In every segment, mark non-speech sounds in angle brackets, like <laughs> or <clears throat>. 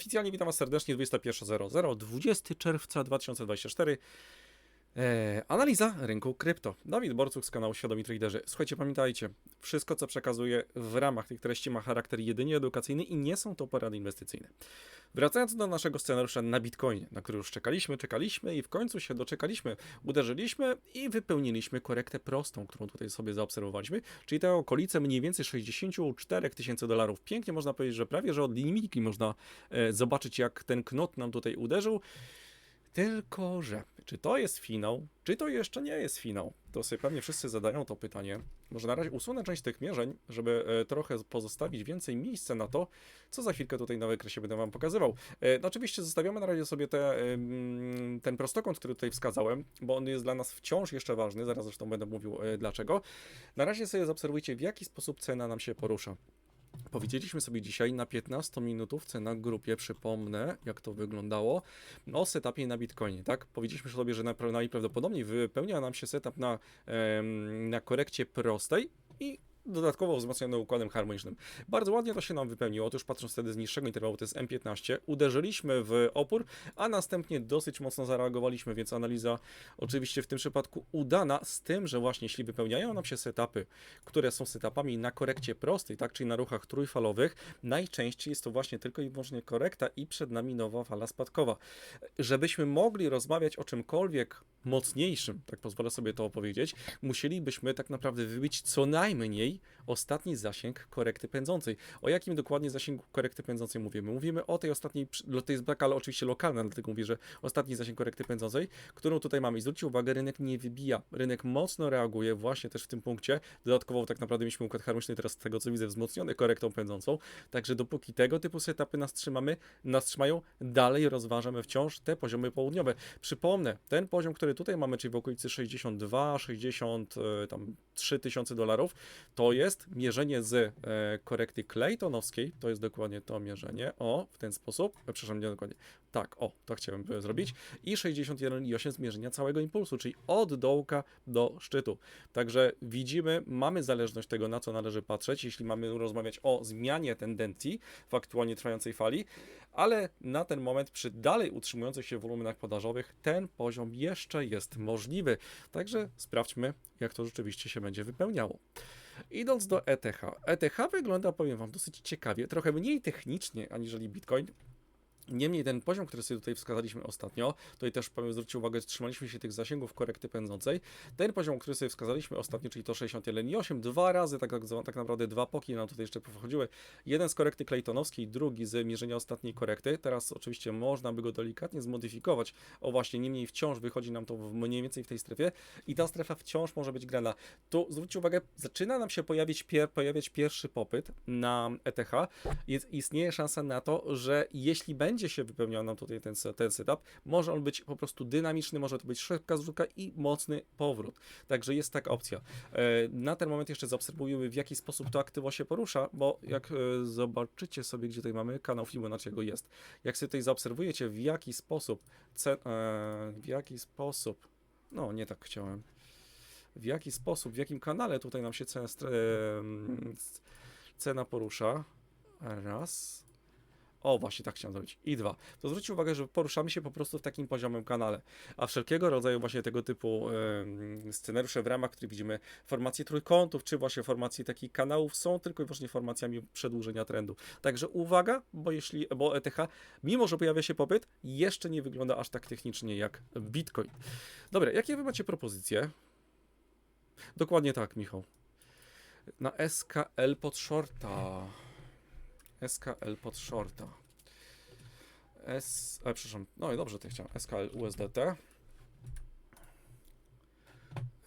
Oficjalnie witam Was serdecznie 21.00, 20 czerwca 2024. Eee, analiza rynku krypto. Dawid Borcuk z kanału Świadomi Traderzy. Słuchajcie, pamiętajcie, wszystko co przekazuję w ramach tych treści ma charakter jedynie edukacyjny i nie są to porady inwestycyjne. Wracając do naszego scenariusza na Bitcoinie, na który już czekaliśmy, czekaliśmy i w końcu się doczekaliśmy. Uderzyliśmy i wypełniliśmy korektę prostą, którą tutaj sobie zaobserwowaliśmy, czyli te okolice mniej więcej 64 tysięcy dolarów. Pięknie można powiedzieć, że prawie, że od linijki można e, zobaczyć, jak ten knot nam tutaj uderzył. Tylko, że czy to jest finał, czy to jeszcze nie jest finał? To sobie pewnie wszyscy zadają to pytanie. Może na razie usunę część tych mierzeń, żeby e, trochę pozostawić więcej miejsca na to, co za chwilkę tutaj na wykresie będę Wam pokazywał. E, no oczywiście zostawiamy na razie sobie te, ten prostokąt, który tutaj wskazałem, bo on jest dla nas wciąż jeszcze ważny, zaraz zresztą będę mówił e, dlaczego. Na razie sobie zaobserwujcie, w jaki sposób cena nam się porusza. Powiedzieliśmy sobie dzisiaj na 15 minutówce na grupie, przypomnę jak to wyglądało, o setupie na Bitcoinie, tak? Powiedzieliśmy sobie, że najprawdopodobniej wypełnia nam się setup na, na korekcie prostej i dodatkowo wzmocniony układem harmonicznym. Bardzo ładnie to się nam wypełniło. Otóż patrząc wtedy z niższego interwału, to jest M15, uderzyliśmy w opór, a następnie dosyć mocno zareagowaliśmy, więc analiza oczywiście w tym przypadku udana, z tym, że właśnie jeśli wypełniają nam się setupy, które są setupami na korekcie prostej, tak, czyli na ruchach trójfalowych, najczęściej jest to właśnie tylko i wyłącznie korekta i przed nami nowa fala spadkowa. Żebyśmy mogli rozmawiać o czymkolwiek mocniejszym, tak pozwolę sobie to opowiedzieć, musielibyśmy tak naprawdę wybić co najmniej ostatni zasięg korekty pędzącej. O jakim dokładnie zasięgu korekty pędzącej mówimy? Mówimy o tej ostatniej, to jest skala oczywiście lokalna, dlatego mówię, że ostatni zasięg korekty pędzącej, którą tutaj mamy. I zwróćcie uwagę, rynek nie wybija. Rynek mocno reaguje właśnie też w tym punkcie. Dodatkowo tak naprawdę mieliśmy układ harmoniczny, teraz z tego co widzę wzmocniony korektą pędzącą. Także dopóki tego typu setupy nas trzymamy, nas trzymają, dalej rozważamy wciąż te poziomy południowe. Przypomnę, ten poziom, który tutaj mamy, czyli w okolicy 62, 60, e, tam 3 tysiące dolarów, to jest mierzenie z e, korekty Claytonowskiej, to jest dokładnie to mierzenie, o, w ten sposób, e, przepraszam, nie dokładnie, tak, o, to chciałem e, zrobić, i 61,8 zmierzenia całego impulsu, czyli od dołka do szczytu. Także widzimy, mamy zależność tego, na co należy patrzeć, jeśli mamy rozmawiać o zmianie tendencji w aktualnie trwającej fali, ale na ten moment przy dalej utrzymujących się wolumenach podażowych ten poziom jeszcze jest możliwy. Także sprawdźmy, jak to rzeczywiście się będzie wypełniało. Idąc do ETH. ETH wygląda, powiem Wam, dosyć ciekawie, trochę mniej technicznie aniżeli Bitcoin. Niemniej ten poziom, który sobie tutaj wskazaliśmy ostatnio, tutaj też zwróćcie uwagę, trzymaliśmy się tych zasięgów korekty pędzącej. Ten poziom, który sobie wskazaliśmy ostatnio, czyli to 61,8, dwa razy, tak, tak, tak naprawdę dwa poki nam tutaj jeszcze pochodziły. Jeden z korekty Claytonowskiej, drugi z mierzenia ostatniej korekty. Teraz oczywiście można by go delikatnie zmodyfikować. O właśnie, niemniej wciąż wychodzi nam to mniej więcej w tej strefie i ta strefa wciąż może być grana. Tu zwróćcie uwagę, zaczyna nam się pojawić, pier, pojawiać pierwszy popyt na ETH. Jest, istnieje szansa na to, że jeśli będzie się wypełniał nam tutaj ten, ten setup, może on być po prostu dynamiczny, może to być szybka zrzutka i mocny powrót. Także jest taka opcja. E, Na ten moment jeszcze zaobserwujemy, w jaki sposób to aktywo się porusza, bo jak e, zobaczycie sobie, gdzie tutaj mamy kanał Fibonacciego jest, jak sobie tutaj zaobserwujecie, w jaki sposób, e, w jaki sposób, no nie tak chciałem, w jaki sposób, w jakim kanale tutaj nam się cena, cena porusza, raz, o, właśnie tak chciałem zrobić. I dwa. To zwróćcie uwagę, że poruszamy się po prostu w takim poziomym kanale. A wszelkiego rodzaju właśnie tego typu scenariusze w ramach, których widzimy formacje trójkątów, czy właśnie formacje takich kanałów, są tylko i wyłącznie formacjami przedłużenia trendu. Także uwaga, bo jeśli, bo ETH, mimo że pojawia się popyt, jeszcze nie wygląda aż tak technicznie jak Bitcoin. Dobra, jakie wy macie propozycje? Dokładnie tak, Michał. Na SKL pod shorta. SKL pod shorta. S. A, przepraszam. No i dobrze, to chciałem. SKL USDT.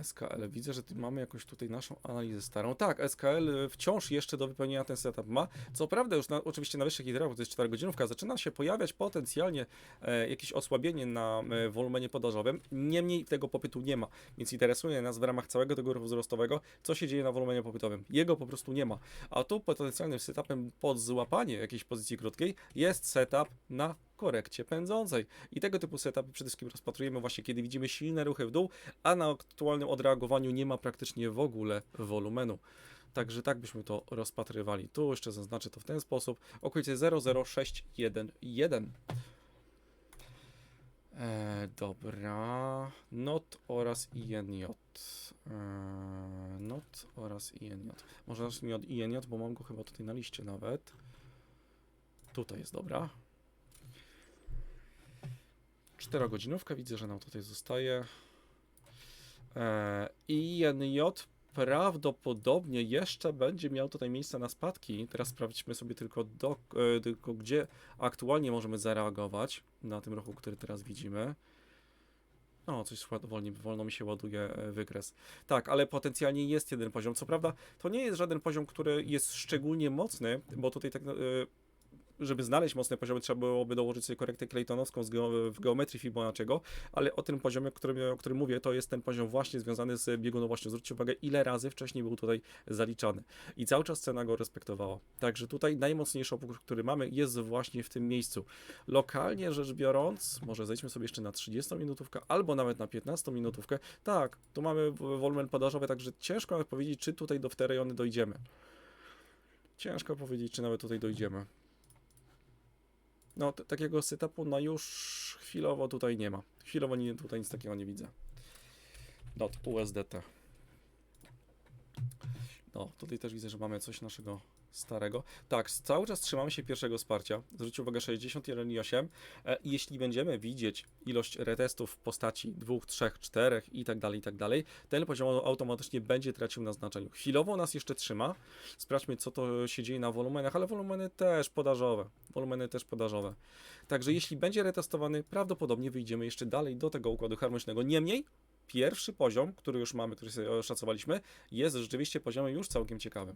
SKL. Widzę, że mamy jakąś tutaj naszą analizę starą. Tak, SKL wciąż jeszcze do wypełnienia ten setup ma. Co prawda, już na, oczywiście na wyższych interwałach, to jest 4 godzinówka, zaczyna się pojawiać potencjalnie e, jakieś osłabienie na e, wolumenie podażowym. Niemniej tego popytu nie ma. Więc interesuje nas w ramach całego tego ruchu wzrostowego, co się dzieje na wolumenie popytowym. Jego po prostu nie ma. A tu potencjalnym setupem pod złapanie jakiejś pozycji krótkiej jest setup na korekcie pędzącej. I tego typu setupy przede wszystkim rozpatrujemy właśnie, kiedy widzimy silne ruchy w dół, a na aktualnym odreagowaniu nie ma praktycznie w ogóle wolumenu. Także tak byśmy to rozpatrywali. Tu jeszcze zaznaczę to w ten sposób. Okolice 00611. E, dobra. Not oraz INJ. E, not oraz INJ. Może zacznijmy od INJ, bo mam go chyba tutaj na liście nawet. Tutaj jest dobra. Czterogodzinówka, widzę, że nam tutaj zostaje. E, INJ prawdopodobnie jeszcze będzie miał tutaj miejsce na spadki. Teraz sprawdźmy sobie tylko, do, e, tylko gdzie aktualnie możemy zareagować na tym ruchu, który teraz widzimy. O, coś wolniej, wolno mi się ładuje e, wykres. Tak, ale potencjalnie jest jeden poziom. Co prawda, to nie jest żaden poziom, który jest szczególnie mocny, bo tutaj tak, e, żeby znaleźć mocne poziomy, trzeba byłoby dołożyć sobie korektę Claytonowską w geometrii Fibonacciego, ale o tym poziomie, o którym, o którym mówię, to jest ten poziom właśnie związany z biegunowością. Zwróćcie uwagę, ile razy wcześniej był tutaj zaliczany. I cały czas cena go respektowała. Także tutaj najmocniejszy opór, który mamy, jest właśnie w tym miejscu. Lokalnie rzecz biorąc, może zejdźmy sobie jeszcze na 30 minutówkę, albo nawet na 15 minutówkę. Tak, tu mamy wolumen podażowy, także ciężko nawet powiedzieć, czy tutaj do w te rejony dojdziemy. Ciężko powiedzieć, czy nawet tutaj dojdziemy. No, takiego setupu na już chwilowo tutaj nie ma. Chwilowo nie, tutaj nic takiego nie widzę. Dot USDT. No, tutaj też widzę, że mamy coś naszego starego. Tak, cały czas trzymamy się pierwszego wsparcia. Zwróćcie uwagę 61,8. E, jeśli będziemy widzieć ilość retestów w postaci 2, 3, 4 i tak dalej, i tak dalej, ten poziom automatycznie będzie tracił na znaczeniu. Chwilowo nas jeszcze trzyma. Sprawdźmy, co to się dzieje na wolumenach, ale wolumeny też podażowe. Wolumeny też podażowe. Także jeśli będzie retestowany, prawdopodobnie wyjdziemy jeszcze dalej do tego układu harmonicznego. Niemniej, pierwszy poziom, który już mamy, który sobie oszacowaliśmy, jest rzeczywiście poziomem już całkiem ciekawym.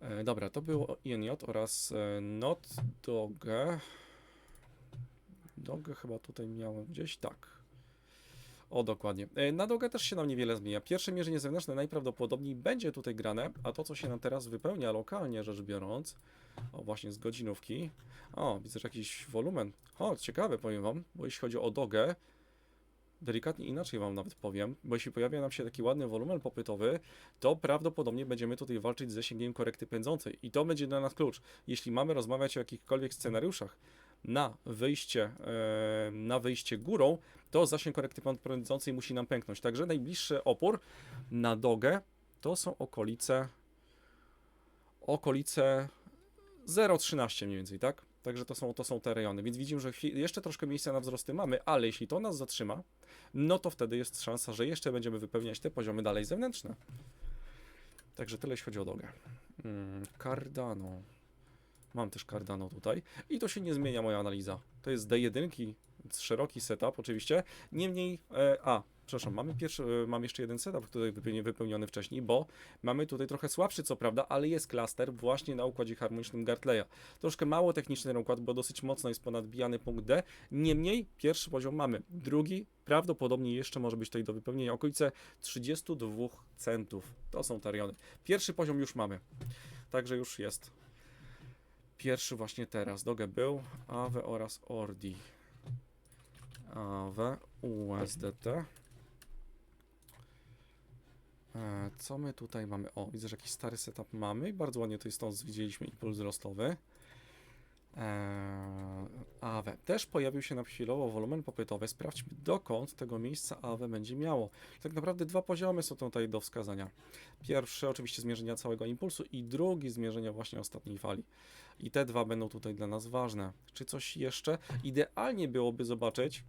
E, dobra, to było INJ oraz e, not doge. Dogę chyba tutaj miałem gdzieś, tak. O, dokładnie. E, Na dogę też się nam niewiele zmienia. Pierwsze mierzenie zewnętrzne najprawdopodobniej będzie tutaj grane, a to, co się nam teraz wypełnia lokalnie rzecz biorąc, o właśnie z godzinówki. O, widzę, że jakiś wolumen. O, ciekawe, powiem wam, bo jeśli chodzi o dogę, delikatnie inaczej wam nawet powiem, bo jeśli pojawia nam się taki ładny wolumen popytowy, to prawdopodobnie będziemy tutaj walczyć z zasięgiem korekty pędzącej i to będzie dla nas klucz. Jeśli mamy rozmawiać o jakichkolwiek scenariuszach na wyjście, e, na wyjście górą, to zasięg korekty pędzącej musi nam pęknąć. Także najbliższy opór na dogę to są okolice okolice 0,13 mniej więcej, tak? Także to są, to są te rejony, więc widzimy, że jeszcze troszkę miejsca na wzrosty mamy, ale jeśli to nas zatrzyma, no to wtedy jest szansa, że jeszcze będziemy wypełniać te poziomy dalej zewnętrzne. Także tyle jeśli chodzi o dogę. Mm, Cardano. Mam też Cardano tutaj i to się nie zmienia moja analiza. To jest D1, więc szeroki setup oczywiście. Niemniej, e, a, przepraszam, mamy pierwszy, e, mam jeszcze jeden setup tutaj wypełniony, wcześniej, bo mamy tutaj trochę słabszy co prawda, ale jest klaster właśnie na układzie harmonicznym Gartleya. Troszkę mało techniczny ten układ, bo dosyć mocno jest ponadbijany punkt D. Niemniej pierwszy poziom mamy. Drugi prawdopodobnie jeszcze może być tutaj do wypełnienia okolice 32 centów. To są te rejony. Pierwszy poziom już mamy. Także już jest. Pierwszy właśnie teraz. Dogę był, AWE oraz ORDI. AWE, USDT. E, Co my tutaj mamy? O, widzę, że jakiś stary setup mamy bardzo ładnie tutaj stąd widzieliśmy impuls wzrostowy. Eee, AWE. Też pojawił się na chwilowo wolumen popytowy. Sprawdźmy dokąd tego miejsca AWE będzie miało. Tak naprawdę dwa poziomy są tutaj do wskazania. Pierwszy oczywiście zmierzenia całego impulsu i drugi zmierzenia właśnie ostatniej fali. I te dwa będą tutaj dla nas ważne. Czy coś jeszcze? Idealnie byłoby zobaczyć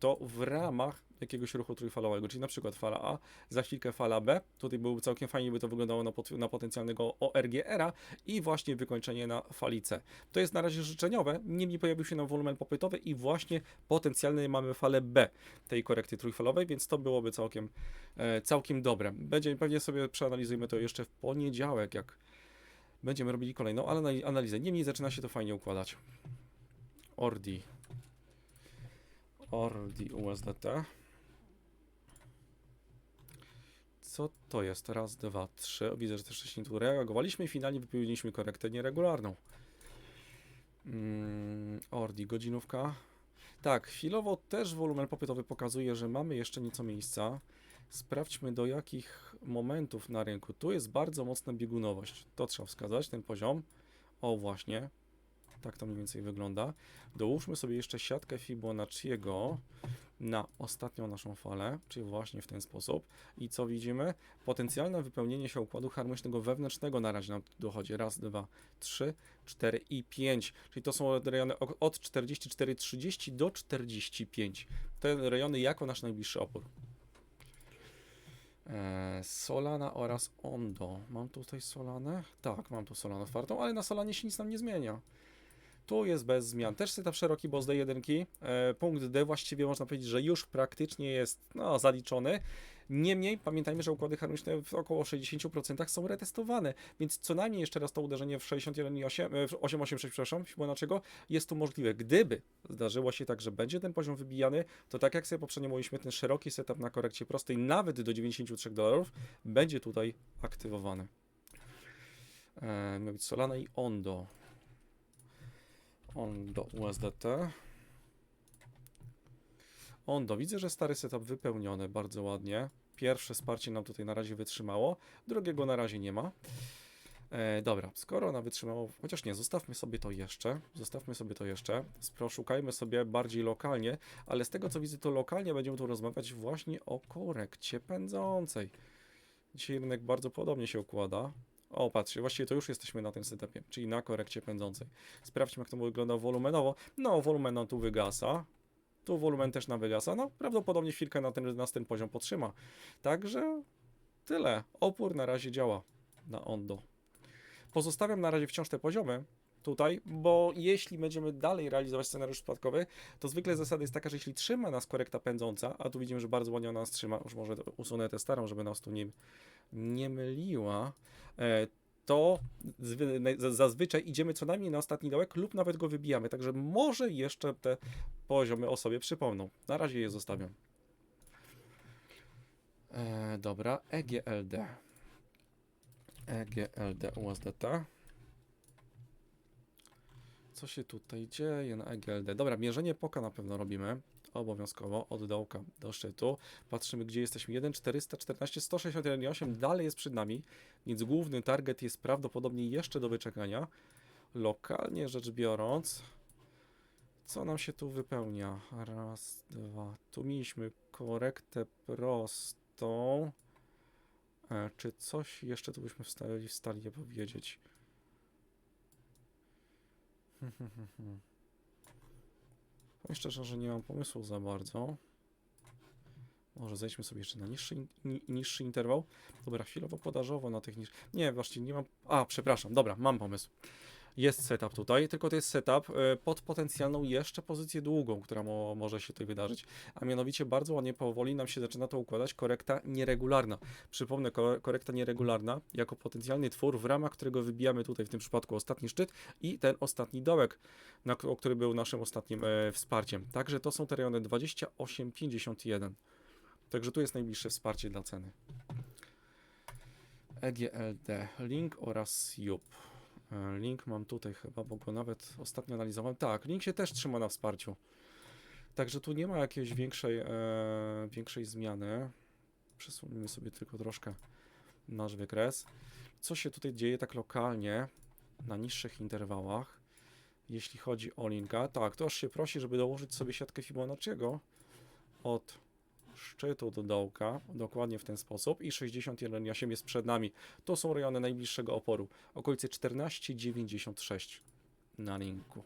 to w ramach jakiegoś ruchu trójfalowego, czyli na przykład fala A, za chwilkę fala B. Tutaj byłoby całkiem fajnie, by to wyglądało na, pot- na potencjalnego ORGR-a i właśnie wykończenie na fali C. To jest na razie życzeniowe, niemniej pojawił się nam wolumen popytowy i właśnie potencjalnie mamy falę B tej korekty trójfalowej, więc to byłoby całkiem, e, całkiem dobre. Będzie, pewnie sobie przeanalizujemy to jeszcze w poniedziałek, jak będziemy robili kolejną anali- analizę. Niemniej zaczyna się to fajnie układać. Ordi. Ordi USDT. Co to jest? Raz, dwa, trzy. Widzę, że też wcześniej tu reagowaliśmy i finalnie wypełniliśmy korektę nieregularną. Mm, Ordi, godzinówka. Tak, chwilowo też wolumen popytowy pokazuje, że mamy jeszcze nieco miejsca. Sprawdźmy do jakich momentów na rynku. Tu jest bardzo mocna biegunowość. To trzeba wskazać, ten poziom. O właśnie. Tak to mniej więcej wygląda. Dołóżmy sobie jeszcze siatkę Fibonacciego na ostatnią naszą falę, czyli właśnie w ten sposób. I co widzimy? Potencjalne wypełnienie się układu harmonicznego wewnętrznego na razie nam dochodzi. Raz, dwa, trzy, cztery i pięć. Czyli to są rejony od 44,30 do 45. Te rejony jako nasz najbliższy opór. E, Solana oraz Ondo. Mam tutaj Solanę? Tak, mam tu Solanę otwartą, ale na Solanie się nic nam nie zmienia. Tu jest bez zmian. Też setup szeroki, bo z D1. E, punkt D właściwie można powiedzieć, że już praktycznie jest no, zaliczony. Niemniej pamiętajmy, że układy harmoniczne w około 60% są retestowane, więc co najmniej jeszcze raz to uderzenie w 61,8, e, w 886, przepraszam, jest tu możliwe. Gdyby zdarzyło się tak, że będzie ten poziom wybijany, to tak jak sobie poprzednio mówiliśmy, ten szeroki setup na korekcie prostej nawet do 93 dolarów będzie tutaj aktywowany. E, miał być Solana i Ondo. Ondo USDT. Ondo, widzę, że stary setup wypełniony bardzo ładnie. Pierwsze wsparcie nam tutaj na razie wytrzymało, drugiego na razie nie ma. E, dobra, skoro ona wytrzymało, chociaż nie, zostawmy sobie to jeszcze, zostawmy sobie to jeszcze, szukajmy sobie bardziej lokalnie, ale z tego co widzę, to lokalnie będziemy tu rozmawiać właśnie o korekcie pędzącej. Dzisiaj rynek bardzo podobnie się układa. O, patrzcie, właściwie to już jesteśmy na tym setupie, czyli na korekcie pędzącej. Sprawdźmy, jak to wygląda wolumenowo. No, wolumen nam tu wygasa. Tu wolumen też nam wygasa. No, prawdopodobnie chwilkę na ten, nas ten poziom podtrzyma. Także tyle. Opór na razie działa na Ondo. Pozostawiam na razie wciąż te poziomy tutaj, bo jeśli będziemy dalej realizować scenariusz spadkowy, to zwykle zasada jest taka, że jeśli trzyma nas korekta pędząca, a tu widzimy, że bardzo ładnie ona nas trzyma, już może usunę tę starą, żeby nas tu nie, nie myliła, e, to zazwyczaj idziemy co najmniej na ostatni dołek lub nawet go wybijamy, także może jeszcze te poziomy o sobie przypomną. Na razie je zostawiam. E, dobra, EGLD. EGLD USDT. Co się tutaj dzieje na EGLD? Dobra, mierzenie poka na pewno robimy. Obowiązkowo od dołka do szczytu. Patrzymy, gdzie jesteśmy. 1,414, 161,8 dalej jest przed nami, więc główny target jest prawdopodobnie jeszcze do wyczekania. Lokalnie rzecz biorąc, co nam się tu wypełnia? Raz, dwa. Tu mieliśmy korektę prostą. E, czy coś jeszcze tu byśmy wstali, wstali je powiedzieć? <laughs> Powiem szczerze, że nie mam pomysłu za bardzo. Może zejdźmy sobie jeszcze na niższy, niższy interwał. Dobra, chwilowo podażowo na tych niż... Nie, właściwie nie mam... A, przepraszam, dobra, mam pomysł. Jest setup tutaj, tylko to jest setup e, pod potencjalną jeszcze pozycję długą, która mo, może się tutaj wydarzyć. A mianowicie bardzo ładnie powoli nam się zaczyna to układać korekta nieregularna. Przypomnę, ko- korekta nieregularna jako potencjalny twór, w ramach którego wybijamy tutaj w tym przypadku ostatni szczyt i ten ostatni dołek, na, który był naszym ostatnim e, wsparciem. Także to są te rejony 28,51. Także tu jest najbliższe wsparcie dla ceny. EGLD, Link oraz JUP. E, Link mam tutaj chyba, bo go nawet ostatnio analizowałem. Tak, Link się też trzyma na wsparciu. Także tu nie ma jakiejś większej, e, większej zmiany. Przesunijmy sobie tylko troszkę nasz wykres. Co się tutaj dzieje tak lokalnie na niższych interwałach? Jeśli chodzi o linka, tak, to aż się prosi, żeby dołożyć sobie siatkę Fibonacciego od szczytu do dołka, dokładnie w ten sposób i 61,8 jest przed nami. To są rejony najbliższego oporu, okolice 14,96 na linku.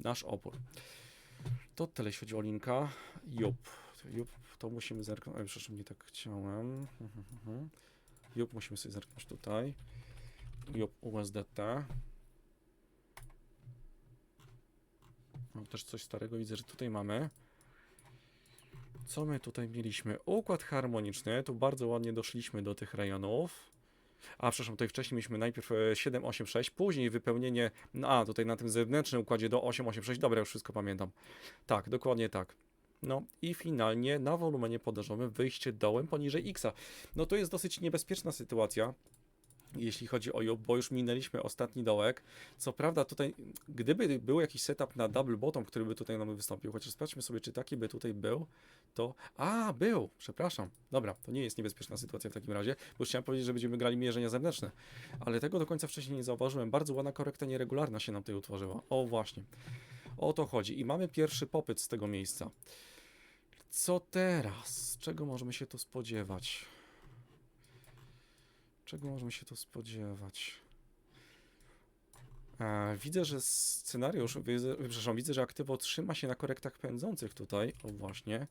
Nasz opór. To tyle, jeśli chodzi o linka. Jup. Jup, to musimy zerknąć. Oj, przepraszam, nie tak chciałem. <laughs> Jup, musimy sobie zerknąć tutaj. Jup USDT. Mam też coś starego, widzę, że tutaj mamy. Co my tutaj mieliśmy? Układ harmoniczny. Tu bardzo ładnie doszliśmy do tych rejonów. A, przepraszam, tutaj wcześniej mieliśmy najpierw e, 786, później wypełnienie, no, a tutaj na tym zewnętrznym układzie do 886. Dobra, już wszystko pamiętam. Tak, dokładnie tak. No i finalnie na wolumenie podażowym wyjście dołem poniżej X. No to jest dosyć niebezpieczna sytuacja, jeśli chodzi o JUP, bo już minęliśmy ostatni dołek. Co prawda tutaj, gdyby był jakiś setup na double bottom, który by tutaj nam wystąpił, chociaż sprawdźmy sobie, czy taki by tutaj był, to... A, był! Przepraszam. Dobra, to nie jest niebezpieczna sytuacja w takim razie, bo chciałem powiedzieć, że będziemy grali mierzenia zewnętrzne. Ale tego do końca wcześniej nie zauważyłem. Bardzo ładna korekta nieregularna się nam tutaj utworzyła. O, właśnie. O to chodzi. I mamy pierwszy popyt z tego miejsca. Co teraz? Czego możemy się tu spodziewać? Czego możemy się tu spodziewać? E, widzę, że scenariusz, widzę, przepraszam, widzę, że aktywo trzyma się na korektach pędzących tutaj. O właśnie.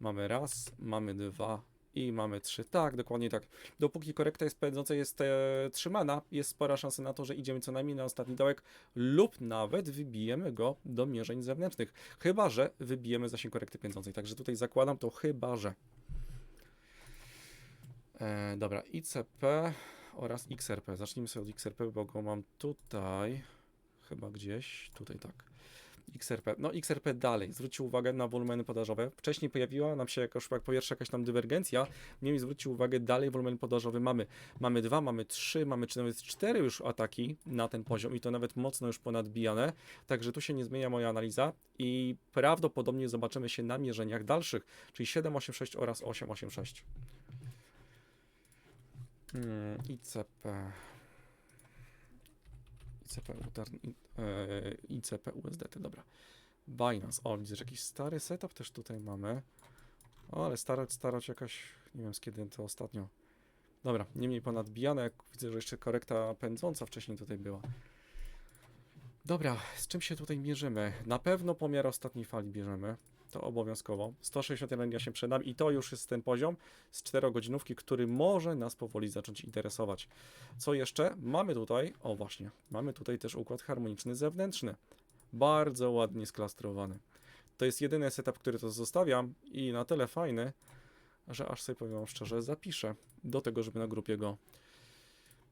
Mamy raz, mamy dwa i mamy trzy. Tak, dokładnie tak. Dopóki korekta jest pędząca, jest e, trzymana, jest spora szansa na to, że idziemy co najmniej na ostatni dołek lub nawet wybijemy go do mierzeń zewnętrznych. Chyba, że wybijemy zasięg korekty pędzącej. Także tutaj zakładam to chyba, że. E, dobra, ICP oraz XRP. Zacznijmy sobie od XRP, bo go mam tutaj. Chyba gdzieś. Tutaj tak. XRP. No XRP dalej. Zwróćcie uwagę na wolumeny podażowe. Wcześniej pojawiła nam się jakoś, jak po pierwsze jakaś tam dywergencja. Niemniej zwróćcie uwagę, dalej wolumen podażowy mamy. Mamy dwa, mamy trzy, mamy czy nawet cztery już ataki na ten poziom i to nawet mocno już ponadbijane. Także tu się nie zmienia moja analiza i prawdopodobnie zobaczymy się na mierzeniach dalszych, czyli 786 oraz 886. Hmm, ICP. ICP, utar- i- e, ICP USDT, dobra. Binance, o widzę, że jakiś stary setup też tutaj mamy. O, ale starać, starać jakaś, nie wiem z kiedy to ostatnio. Dobra, niemniej ponadbijane, jak widzę, że jeszcze korekta pędząca wcześniej tutaj była. Dobra, z czym się tutaj mierzymy? Na pewno pomiar ostatniej fali bierzemy. To obowiązkowo. 161 dnia się przed nami i to już jest ten poziom z 4 godzinówki, który może nas powoli zacząć interesować. Co jeszcze? Mamy tutaj, o właśnie, mamy tutaj też układ harmoniczny zewnętrzny. Bardzo ładnie sklastrowany. To jest jedyny setup, który to zostawiam i na tyle fajny, że aż sobie powiem szczerze, zapiszę do tego, żeby na grupie go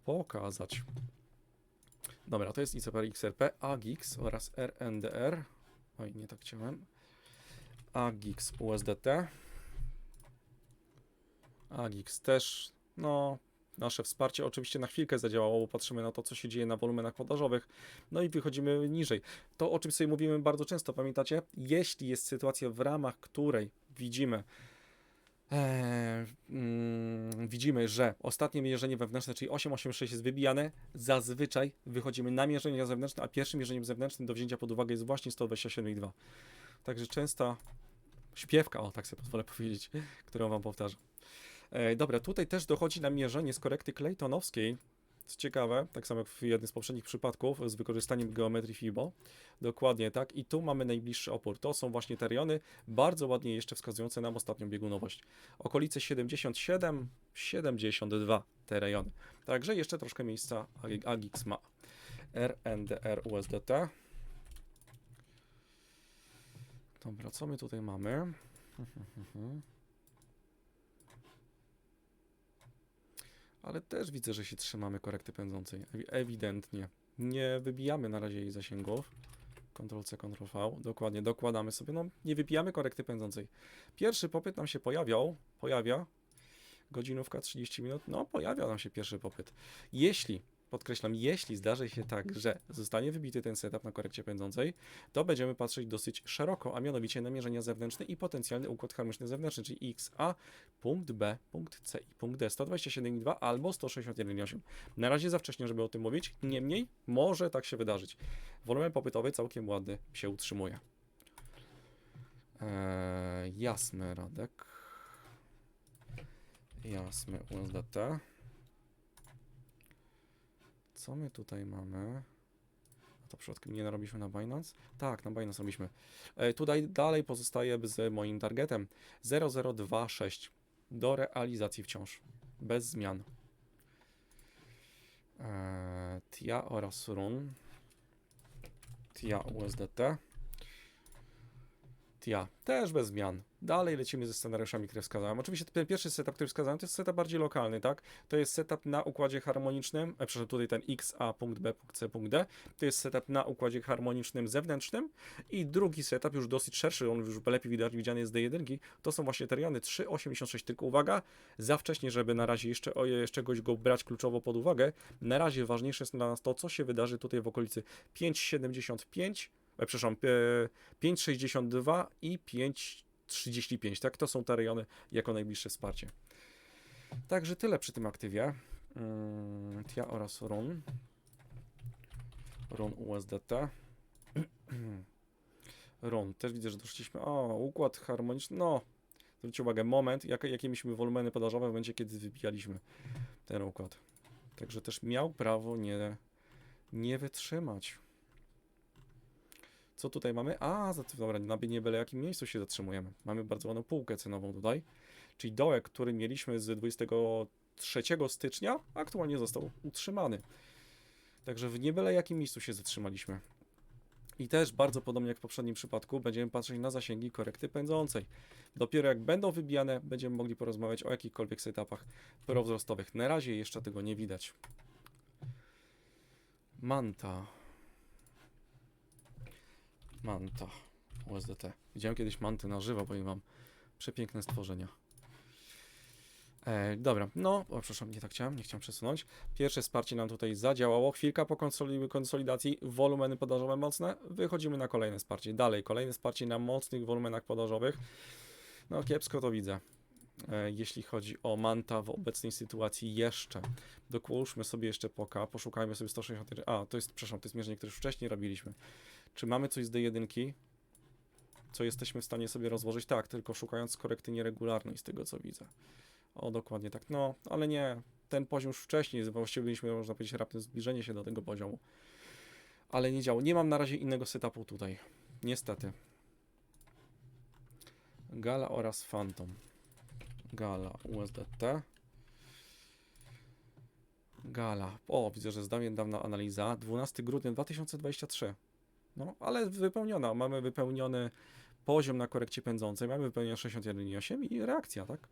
pokazać. Dobra, to jest ICPR XRP, AGIX oraz RNDR. Oj, nie tak chciałem. AGIX USDT. AGIX też, no, nasze wsparcie oczywiście na chwilkę zadziałało, bo patrzymy na to, co się dzieje na wolumenach podażowych, no i wychodzimy niżej. To, o czym sobie mówimy bardzo często, pamiętacie? Jeśli jest sytuacja, w ramach której widzimy, mm, widzimy, że ostatnie mierzenie wewnętrzne, czyli 886 jest wybijane, zazwyczaj wychodzimy na mierzenia zewnętrzne, a pierwszym mierzeniem zewnętrznym do wzięcia pod uwagę jest właśnie 127,2. Także częsta śpiewka, o tak sobie pozwolę <laughs> powiedzieć, którą wam powtarzam. E, dobra, tutaj też dochodzi na mierzenie z korekty Claytonowskiej. Co ciekawe, tak samo jak w jednym z poprzednich przypadków, z wykorzystaniem geometrii FIBO. Dokładnie tak. I tu mamy najbliższy opór. To są właśnie te rejony, bardzo ładnie jeszcze wskazujące nam ostatnią biegunowość. Okolice 77, 72 te rejony. Także jeszcze troszkę miejsca AGX ma. RNDR USDT. Dobra, co my tutaj mamy? Ale też widzę, że się trzymamy korekty pędzącej. Ewi- Ewidentnie. Nie wybijamy na razie jej zasięgów. Ctrl-C, Ctrl-V. Dokładnie, dokładamy sobie. No, nie wybijamy korekty pędzącej. Pierwszy popyt nam się pojawiał. Pojawia. Godzinówka 30 minut. No, pojawia nam się pierwszy popyt. Jeśli, podkreślam, jeśli zdarzy się tak, że zostanie wybity ten setup na korekcie pędzącej, to będziemy patrzeć dosyć szeroko, a mianowicie na mierzenia zewnętrzne i potencjalny układ harmoniczny zewnętrzny, czyli XA, punkt B, punkt C i punkt D 127,2 albo 161,8. Na razie za wcześnie, żeby o tym mówić, niemniej może tak się wydarzyć. Wolumen popytowy całkiem ładny się utrzymuje. Eee, jasny Radek. Jasny USDT. Co my tutaj mamy? A to przypadkiem nie narobiliśmy na Binance? Tak, na Binance robiliśmy. E, tutaj dalej pozostaje z moim targetem 0026 do realizacji wciąż. Bez zmian. E, TIA oraz RUN. TIA USDT. TIA też bez zmian. Dalej lecimy ze scenariuszami, które wskazałem. Oczywiście ten pierwszy setup, który wskazałem, to jest setup bardziej lokalny, tak? To jest setup na układzie harmonicznym, e, przepraszam, tutaj ten X, A, punkt B, punkt C, punkt D. To jest setup na układzie harmonicznym zewnętrznym i drugi setup, już dosyć szerszy, on już lepiej widać, widziany jest z D1, to są właśnie te rejony 3,86, tylko uwaga, za wcześnie, żeby na razie jeszcze, o, jeszcze czegoś go brać kluczowo pod uwagę. Na razie ważniejsze jest dla nas to, co się wydarzy tutaj w okolicy 5,75, e, przepraszam, e, 5,62 i 5,35, tak? To są te rejony jako najbliższe wsparcie. Także tyle przy tym aktywie. Mm, TIA oraz RUN. RUN USDT. <clears throat> RUN, też widzę, że doszliśmy. O, układ harmoniczny. No, zwróćcie uwagę, moment, jak, jakie mieliśmy wolumeny podażowe w momencie, kiedy wybijaliśmy ten układ. Także też miał prawo nie, nie wytrzymać. Co tutaj mamy? A, za- dobra, na nie byle jakim miejscu się zatrzymujemy. Mamy bardzo ładną półkę cenową tutaj. Czyli dołek, który mieliśmy z 23 stycznia, aktualnie został utrzymany. Także w nie byle jakim miejscu się zatrzymaliśmy. I też bardzo podobnie jak w poprzednim przypadku, będziemy patrzeć na zasięgi korekty pędzącej. Dopiero jak będą wybijane, będziemy mogli porozmawiać o jakichkolwiek setupach prowzrostowych. Na razie jeszcze tego nie widać. Manta. Manta. USDT. Widziałem kiedyś manty na żywo, powiem wam. Przepiękne stworzenia. E, dobra, no, o, przepraszam, nie tak chciałem, nie chciałem przesunąć. Pierwsze wsparcie nam tutaj zadziałało. Chwilka po konsoli- konsolidacji, wolumeny podażowe mocne. Wychodzimy na kolejne wsparcie. Dalej, kolejne wsparcie na mocnych wolumenach podażowych. No, kiepsko to widzę. E, jeśli chodzi o Manta w obecnej sytuacji jeszcze. Dokłóżmy sobie jeszcze poka, poszukajmy sobie 160. A, to jest, przepraszam, to jest mierzenie, które już wcześniej robiliśmy. Czy mamy coś z D1? Co jesteśmy w stanie sobie rozłożyć? Tak, tylko szukając korekty nieregularnej z tego co widzę. O, dokładnie tak. No, ale nie. Ten poziom już wcześniej, właściwie byliśmy, można powiedzieć, raptem zbliżenie się do tego poziomu. Ale nie działo. Nie mam na razie innego setupu tutaj. Niestety. Gala oraz Phantom. Gala USDT. Gala. O, widzę, że zdam niedawna analiza. 12 grudnia 2023. No, ale wypełniona. Mamy wypełniony poziom na korekcie pędzącej. Mamy wypełnione 61,8 i reakcja, tak?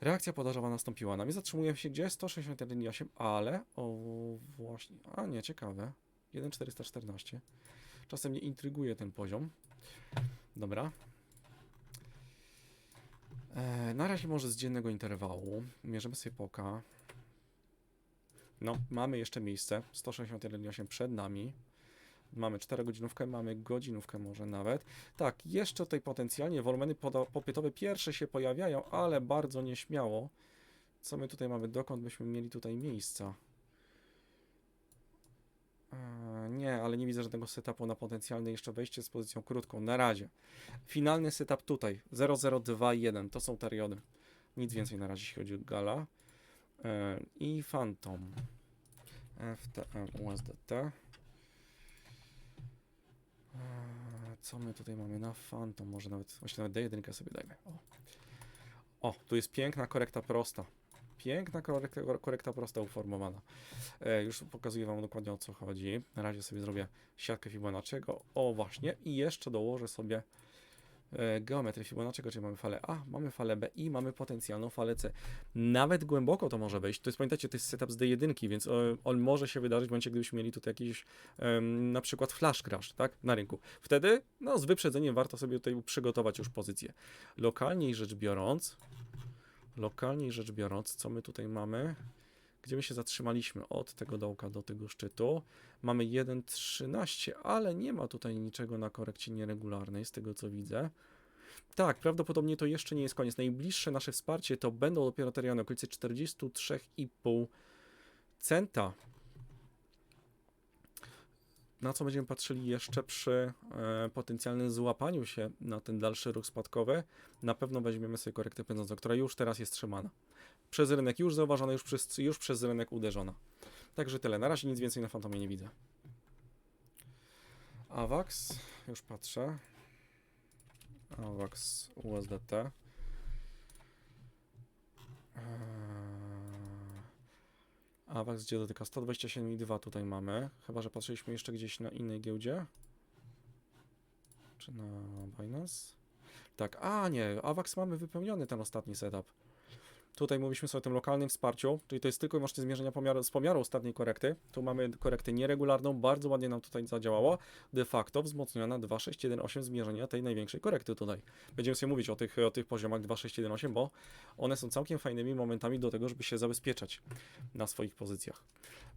Reakcja podażowa nastąpiła. Nami zatrzymujemy się gdzie? 161,8, ale o właśnie. A nie, ciekawe. 1,414. Czasem mnie intryguje ten poziom. Dobra. E, na razie może z dziennego interwału. Mierzymy sobie poka. No, mamy jeszcze miejsce. 161,8 przed nami. Mamy 4 godzinówkę, mamy godzinówkę może nawet. Tak, jeszcze tutaj potencjalnie wolumeny popytowe pierwsze się pojawiają, ale bardzo nieśmiało. Co my tutaj mamy? Dokąd byśmy mieli tutaj miejsca? Eee, nie, ale nie widzę żadnego setupu na potencjalne jeszcze wejście z pozycją krótką. Na razie. Finalny setup tutaj 0021 to są te rejony. Nic więcej na razie, jeśli chodzi o Gala. Eee, I Phantom. FTM USDT. Eee, Co my tutaj mamy na Phantom? Może nawet, właśnie nawet D1 sobie dajmy. O. o, tu jest piękna korekta prosta. Piękna korekta, korekta prosta uformowana. E, już pokazuję Wam dokładnie o co chodzi. Na razie sobie zrobię siatkę Fibonacciego. O, właśnie. I jeszcze dołożę sobie e, geometrię Fibonacciego, czyli mamy falę A, mamy falę B i mamy potencjalną falę C. Nawet głęboko to może wejść. To jest, pamiętacie, to jest setup z D1, więc e, on może się wydarzyć w momencie, gdybyśmy mieli tutaj jakiś em, na przykład flash crash, tak, na rynku. Wtedy, no, z wyprzedzeniem warto sobie tutaj przygotować już pozycję. Lokalniej rzecz biorąc, lokalniej rzecz biorąc, co my tutaj mamy? Gdzie my się zatrzymaliśmy od tego dołka do tego szczytu? Mamy 1,13, ale nie ma tutaj niczego na korekcie nieregularnej, z tego co widzę. Tak, prawdopodobnie to jeszcze nie jest koniec. Najbliższe nasze wsparcie to będą dopiero te rejony okolicy 43,5 centa. Na co będziemy patrzyli jeszcze przy e, potencjalnym złapaniu się na ten dalszy ruch spadkowy? Na pewno weźmiemy sobie korektę pędzącą, która już teraz jest trzymana. Przez rynek już zauważona, już przez, już przez rynek uderzona. Także tyle. Na razie nic więcej na Fantomie nie widzę. AVAX, już patrzę. AVAX USDT. Eee, AVAX gdzie dotyka 127,2 tutaj mamy. Chyba, że patrzyliśmy jeszcze gdzieś na innej giełdzie. Czy na Binance? Tak, a nie, AWAX mamy wypełniony ten ostatni setup. Tutaj mówiliśmy sobie o tym lokalnym wsparciu, czyli to jest tylko i wyłącznie zmierzenia pomiaru, z pomiaru ostatniej korekty. Tu mamy korektę nieregularną, bardzo ładnie nam tutaj zadziałało. De facto wzmocniona 2618 zmierzenia tej największej korekty tutaj. Będziemy sobie mówić o tych, o tych poziomach 2618, bo one są całkiem fajnymi momentami do tego, żeby się zabezpieczać na swoich pozycjach.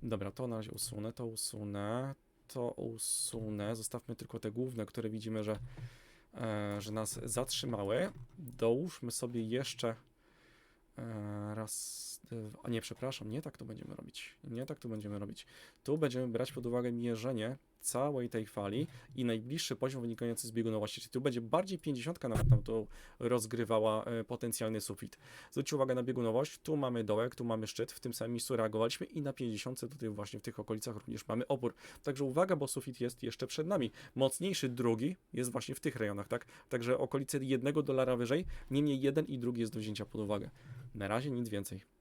Dobra, to na razie usunę, to usunę, to usunę. Zostawmy tylko te główne, które widzimy, że, e, że nas zatrzymały. Dołóżmy sobie jeszcze raz, dwa, a nie, przepraszam, nie tak to będziemy robić. Nie tak to będziemy robić. Tu będziemy brać pod uwagę mierzenie całej tej fali i najbliższy poziom wynikający z biegunowości. Czyli tu będzie bardziej 50 nawet nam to rozgrywała e, potencjalny sufit. Zwróćcie uwagę na biegunowość. Tu mamy dołek, tu mamy szczyt. W tym samym miejscu reagowaliśmy i na 50 tutaj właśnie w tych okolicach również mamy opór. Także uwaga, bo sufit jest jeszcze przed nami. Mocniejszy drugi jest właśnie w tych rejonach, tak? Także okolice jednego dolara wyżej, niemniej jeden i drugi jest do wzięcia pod uwagę. Na razie nic więcej.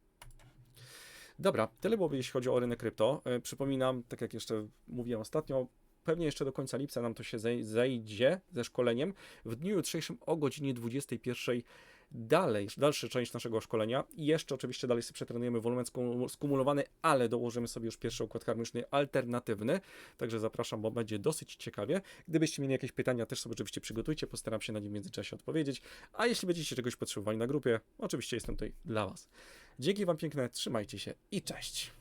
Dobra, tyle byłoby jeśli chodzi o rynek krypto. E, Przypominam, tak jak jeszcze mówiłem ostatnio, pewnie jeszcze do końca lipca nam to się zej- zejdzie ze szkoleniem. W dniu jutrzejszym o godzinie 21 dalej, dalsza część naszego szkolenia i jeszcze oczywiście dalej sobie przetrenujemy wolumen skum- skumulowany, ale dołożymy sobie już pierwszy układ harmoniczny alternatywny, także zapraszam, bo będzie dosyć ciekawie. Gdybyście mieli jakieś pytania, też sobie oczywiście przygotujcie, postaram się na nie w międzyczasie odpowiedzieć, a jeśli będziecie czegoś potrzebowali na grupie, oczywiście jestem tutaj dla Was. Dzięki Wam piękne, trzymajcie się i cześć!